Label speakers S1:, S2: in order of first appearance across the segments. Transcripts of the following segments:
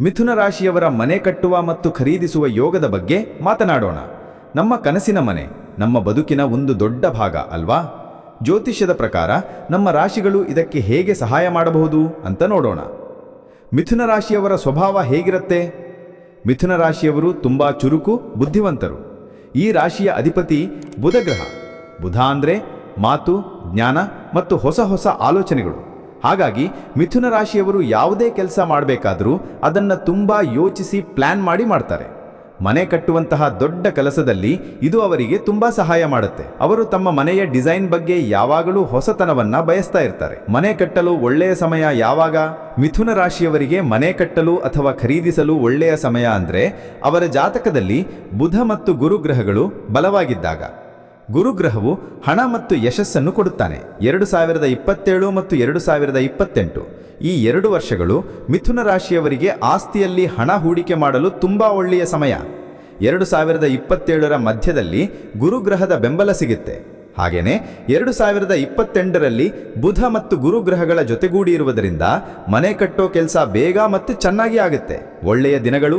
S1: ಮಿಥುನ ರಾಶಿಯವರ ಮನೆ ಕಟ್ಟುವ ಮತ್ತು ಖರೀದಿಸುವ ಯೋಗದ ಬಗ್ಗೆ ಮಾತನಾಡೋಣ. ನಮ್ಮ ಕನಸಿನ ಮನೆ, ನಮ್ಮ ಬದುಕಿನ ಒಂದು ದೊಡ್ಡ ಭಾಗ ಅಲ್ವಾ? ಜ್ಯೋತಿಷ್ಯದ ಪ್ರಕಾರ ನಮ್ಮ ರಾಶಿಗಳು ಇದಕ್ಕೆ ಹೇಗೆ ಸಹಾಯ ಮಾಡಬಹುದು ಅಂತ ನೋಡೋಣ. ಮಿಥುನ ರಾಶಿಯವರ ಸ್ವಭಾವ ಹೇಗಿರುತ್ತೆ? ಮಿಥುನ ರಾಶಿಯವರು ತುಂಬಾ ಚುರುಕು, ಬುದ್ಧಿವಂತರು. ಈ ರಾಶಿಯ ಅಧಿಪತಿ ಬುಧಗ್ರಹ. ಬುಧ ಮಾತು, ಜ್ಞಾನ ಮತ್ತು ಹೊಸ ಹೊಸ ಆಲೋಚನೆಗಳು. ಹಾಗಾಗಿ ಮಿಥುನ ರಾಶಿಯವರು ಯಾವುದೇ ಕೆಲಸ ಮಾಡಬೇಕಾದರೂ ಅದನ್ನು ತುಂಬ ಯೋಚಿಸಿ ಪ್ಲ್ಯಾನ್ ಮಾಡಿ ಮಾಡ್ತಾರೆ. ಮನೆ ಕಟ್ಟುವಂತಹ ದೊಡ್ಡ ಕೆಲಸದಲ್ಲಿ ಇದು ಅವರಿಗೆ ತುಂಬ ಸಹಾಯ ಮಾಡುತ್ತೆ. ಅವರು ತಮ್ಮ ಮನೆಯ ಡಿಸೈನ್ ಬಗ್ಗೆ ಯಾವಾಗಲೂ ಹೊಸತನವನ್ನ ಬಯಸ್ತಾ ಇರ್ತಾರೆ. ಮನೆ ಕಟ್ಟಲು ಒಳ್ಳೆಯ ಸಮಯ ಯಾವಾಗ? ಮಿಥುನ ರಾಶಿಯವರಿಗೆ ಮನೆ ಕಟ್ಟಲು ಅಥವಾ ಖರೀದಿಸಲು ಒಳ್ಳೆಯ ಸಮಯ ಅಂದರೆ ಅವರ ಜಾತಕದಲ್ಲಿ ಬುಧ ಮತ್ತು ಗುರುಗ್ರಹಗಳು ಬಲವಾಗಿದ್ದಾಗ. ಗುರುಗ್ರಹವು ಹಣ ಮತ್ತು ಯಶಸ್ಸನ್ನು ಕೊಡುತ್ತಾನೆ. ಎರಡು ಸಾವಿರದ ಇಪ್ಪತ್ತೇಳು ಮತ್ತು ಎರಡು ಸಾವಿರದ ಇಪ್ಪತ್ತೆಂಟು. ಈ ಎರಡು ವರ್ಷಗಳು ಮಿಥುನ ರಾಶಿಯವರಿಗೆ ಆಸ್ತಿಯಲ್ಲಿ ಹಣ ಹೂಡಿಕೆ ಮಾಡಲು ತುಂಬಾ ಒಳ್ಳೆಯ ಸಮಯ. ಎರಡು ಸಾವಿರದ ಇಪ್ಪತ್ತೇಳರ ಮಧ್ಯದಲ್ಲಿ ಗುರುಗ್ರಹದ ಬೆಂಬಲ ಸಿಗುತ್ತೆ. ಹಾಗೇನೆ ಎರಡು ಸಾವಿರದ ಇಪ್ಪತ್ತೆಂಟರಲ್ಲಿ ಬುಧ ಮತ್ತು ಗುರುಗ್ರಹಗಳ ಜೊತೆಗೂಡಿ ಇರುವುದರಿಂದ ಮನೆ ಕಟ್ಟೋ ಕೆಲಸ ಬೇಗ ಮತ್ತು ಚೆನ್ನಾಗಿ ಆಗುತ್ತೆ. ಒಳ್ಳೆಯ ದಿನಗಳು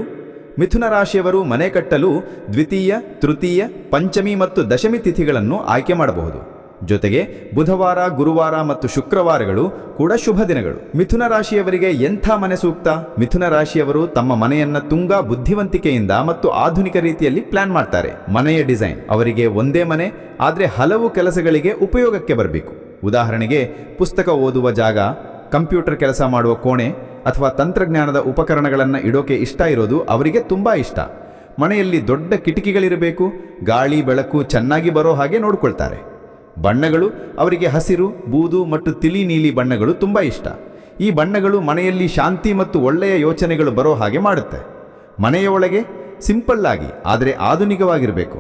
S1: ಮಿಥುನ ರಾಶಿಯವರು ಮನೆ ಕಟ್ಟಲು ದ್ವಿತೀಯ, ತೃತೀಯ, ಪಂಚಮಿ ಮತ್ತು ದಶಮಿ ತಿಥಿಗಳನ್ನು ಆಯ್ಕೆ ಮಾಡಬಹುದು. ಜೊತೆಗೆ ಬುಧವಾರ, ಗುರುವಾರ ಮತ್ತು ಶುಕ್ರವಾರಗಳು ಕೂಡ ಶುಭ ದಿನಗಳು. ಮಿಥುನ ರಾಶಿಯವರಿಗೆ ಎಂಥ ಮನೆ ಸೂಕ್ತ? ಮಿಥುನ ರಾಶಿಯವರು ತಮ್ಮ ಮನೆಯನ್ನ ತುಂಗಾ ಬುದ್ಧಿವಂತಿಕೆಯಿಂದ ಮತ್ತು ಆಧುನಿಕ ರೀತಿಯಲ್ಲಿ ಪ್ಲಾನ್ ಮಾಡ್ತಾರೆ. ಮನೆಯ ಡಿಸೈನ್. ಅವರಿಗೆ ಒಂದೇ ಮನೆ, ಆದರೆ ಹಲವು ಕೆಲಸಗಳಿಗೆ ಉಪಯೋಗಕ್ಕೆ ಬರಬೇಕು. ಉದಾಹರಣೆಗೆ ಪುಸ್ತಕ ಓದುವ ಜಾಗ, ಕಂಪ್ಯೂಟರ್ ಕೆಲಸ ಮಾಡುವ ಕೋಣೆ ಅಥವಾ ತಂತ್ರಜ್ಞಾನದ ಉಪಕರಣಗಳನ್ನು ಇಡೋಕೆ ಇಷ್ಟ ಇರೋದು ಅವರಿಗೆ ತುಂಬ ಇಷ್ಟ. ಮನೆಯಲ್ಲಿ ದೊಡ್ಡ ಕಿಟಕಿಗಳಿರಬೇಕು, ಗಾಳಿ, ಬೆಳಕು ಚೆನ್ನಾಗಿ ಬರೋ ಹಾಗೆ ನೋಡ್ಕೊಳ್ತಾರೆ. ಬಣ್ಣಗಳು ಅವರಿಗೆ ಹಸಿರು, ಬೂದು ಮತ್ತು ತಿಳಿ ನೀಲಿ ಬಣ್ಣಗಳು ತುಂಬ ಇಷ್ಟ. ಈ ಬಣ್ಣಗಳು ಮನೆಯಲ್ಲಿ ಶಾಂತಿ ಮತ್ತು ಒಳ್ಳೆಯ ಯೋಚನೆಗಳು ಬರೋ ಹಾಗೆ ಮಾಡುತ್ತೆ. ಮನೆಯ ಒಳಗೆ ಸಿಂಪಲ್ ಆಗಿ, ಆದರೆ ಆಧುನಿಕವಾಗಿರಬೇಕು.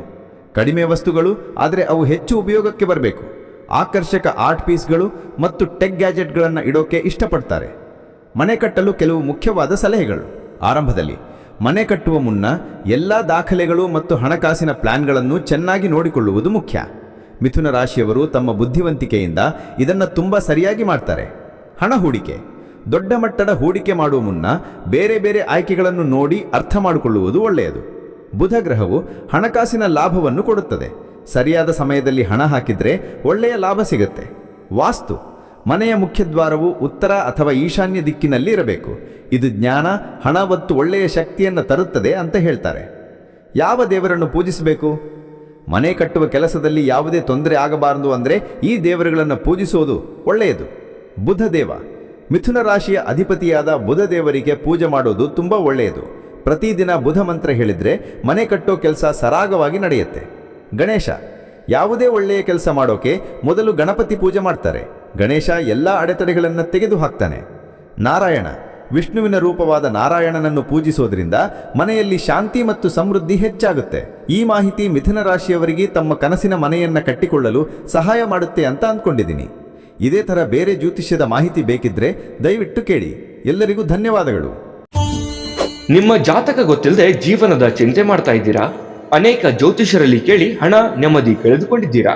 S1: ಕಡಿಮೆ ವಸ್ತುಗಳು, ಆದರೆ ಅವು ಹೆಚ್ಚು ಉಪಯೋಗಕ್ಕೆ ಬರಬೇಕು. ಆಕರ್ಷಕ ಆರ್ಟ್ ಪೀಸ್ಗಳು ಮತ್ತು ಟೆಕ್ ಗ್ಯಾಜೆಟ್ಗಳನ್ನು ಇಡೋಕೆ ಇಷ್ಟಪಡ್ತಾರೆ. ಮನೆ ಕಟ್ಟಲು ಕೆಲವು ಮುಖ್ಯವಾದ ಸಲಹೆಗಳು. ಆರಂಭದಲ್ಲಿ, ಮನೆ ಕಟ್ಟುವ ಮುನ್ನ ಎಲ್ಲ ದಾಖಲೆಗಳು ಮತ್ತು ಹಣಕಾಸಿನ ಪ್ಲಾನ್ಗಳನ್ನು ಚೆನ್ನಾಗಿ ನೋಡಿಕೊಳ್ಳುವುದು ಮುಖ್ಯ. ಮಿಥುನ ರಾಶಿಯವರು ತಮ್ಮ ಬುದ್ಧಿವಂತಿಕೆಯಿಂದ ಇದನ್ನು ತುಂಬ ಸರಿಯಾಗಿ ಮಾಡ್ತಾರೆ. ಹಣ ಹೂಡಿಕೆ. ದೊಡ್ಡ ಮಟ್ಟದ ಹೂಡಿಕೆ ಮಾಡುವ ಮುನ್ನ ಬೇರೆ ಬೇರೆ ಆಯ್ಕೆಗಳನ್ನು ನೋಡಿ ಅರ್ಥ ಮಾಡಿಕೊಳ್ಳುವುದು ಒಳ್ಳೆಯದು. ಬುಧ ಗ್ರಹವು ಹಣಕಾಸಿನ ಲಾಭವನ್ನು ಕೊಡುತ್ತದೆ. ಸರಿಯಾದ ಸಮಯದಲ್ಲಿ ಹಣ ಹಾಕಿದರೆ ಒಳ್ಳೆಯ ಲಾಭ ಸಿಗುತ್ತೆ. ವಾಸ್ತು. ಮನೆಯ ಮುಖ್ಯದ್ವಾರವು ಉತ್ತರ ಅಥವಾ ಈಶಾನ್ಯ ದಿಕ್ಕಿನಲ್ಲಿ ಇರಬೇಕು. ಇದು ಜ್ಞಾನ, ಹಣ ಮತ್ತು ಒಳ್ಳೆಯ ಶಕ್ತಿಯನ್ನು ತರುತ್ತದೆ ಅಂತ ಹೇಳ್ತಾರೆ. ಯಾವ ದೇವರನ್ನು ಪೂಜಿಸಬೇಕು? ಮನೆ ಕಟ್ಟುವ ಕೆಲಸದಲ್ಲಿ ಯಾವುದೇ ತೊಂದರೆ ಆಗಬಾರದು ಅಂದರೆ ಈ ದೇವರುಗಳನ್ನು ಪೂಜಿಸುವುದು ಒಳ್ಳೆಯದು. ಬುಧ ದೇವ ಮಿಥುನ ರಾಶಿಯ ಅಧಿಪತಿಯಾದ ಬುಧ ದೇವರಿಗೆ ಪೂಜೆ ಮಾಡೋದು ತುಂಬ ಒಳ್ಳೆಯದು. ಪ್ರತಿದಿನ ಬುಧ ಮಂತ್ರ ಹೇಳಿದರೆ ಮನೆ ಕಟ್ಟೋ ಕೆಲಸ ಸರಾಗವಾಗಿ ನಡೆಯುತ್ತೆ. ಗಣೇಶ. ಯಾವುದೇ ಒಳ್ಳೆಯ ಕೆಲಸ ಮಾಡೋಕೆ ಮೊದಲು ಗಣಪತಿ ಪೂಜೆ ಮಾಡ್ತಾರೆ. ಗಣೇಶ ಎಲ್ಲ ಅಡೆತಡೆಗಳನ್ನು ತೆಗೆದು ಹಾಕ್ತಾನೆ ನಾರಾಯಣ, ವಿಷ್ಣುವಿನ ರೂಪವಾದ ನಾರಾಯಣನನ್ನು ಪೂಜಿಸೋದ್ರಿಂದ ಮನೆಯಲ್ಲಿ ಶಾಂತಿ ಮತ್ತು ಸಮೃದ್ಧಿ ಹೆಚ್ಚಾಗುತ್ತೆ. ಈ ಮಾಹಿತಿ ಮಿಥುನ ರಾಶಿಯವರಿಗೆ ತಮ್ಮ ಕನಸಿನ ಮನೆಯನ್ನ ಕಟ್ಟಿಕೊಳ್ಳಲು ಸಹಾಯ ಮಾಡುತ್ತೆ ಅಂತ ಅಂದ್ಕೊಂಡಿದ್ದೀನಿ. ಇದೇ ಥರ ಬೇರೆ ಜ್ಯೋತಿಷ್ಯದ ಮಾಹಿತಿ ಬೇಕಿದ್ರೆ ದಯವಿಟ್ಟು ಕೇಳಿ. ಎಲ್ಲರಿಗೂ ಧನ್ಯವಾದಗಳು.
S2: ನಿಮ್ಮ ಜಾತಕ ಗೊತ್ತಿಲ್ಲದೆ ಜೀವನದ ಚಿಂತೆ ಮಾಡ್ತಾ ಇದ್ದೀರಾ? ಅನೇಕ ಜ್ಯೋತಿಷರಲ್ಲಿ ಕೇಳಿ ಹಣ ನೆಮ್ಮದಿ ಕಳೆದುಕೊಂಡಿದ್ದೀರಾ?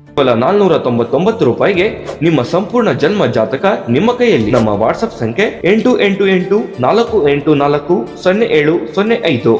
S2: ಕೇವಲ ನಾಲ್ನೂರ ತೊಂಬತ್ತೊಂಬತ್ತು ರೂಪಾಯಿಗೆ ನಿಮ್ಮ ಸಂಪೂರ್ಣ ಜನ್ಮ ಜಾತಕ ನಿಮ್ಮ ಕೈಯಲ್ಲಿ. ನಮ್ಮ ವಾಟ್ಸ್ಆಪ್ ಸಂಖ್ಯೆ ಎಂಟು ಎಂಟು ಎಂಟು ನಾಲ್ಕು ಎಂಟು ನಾಲ್ಕು ಸೊನ್ನೆ ಏಳು ಸೊನ್ನೆ ಐದು.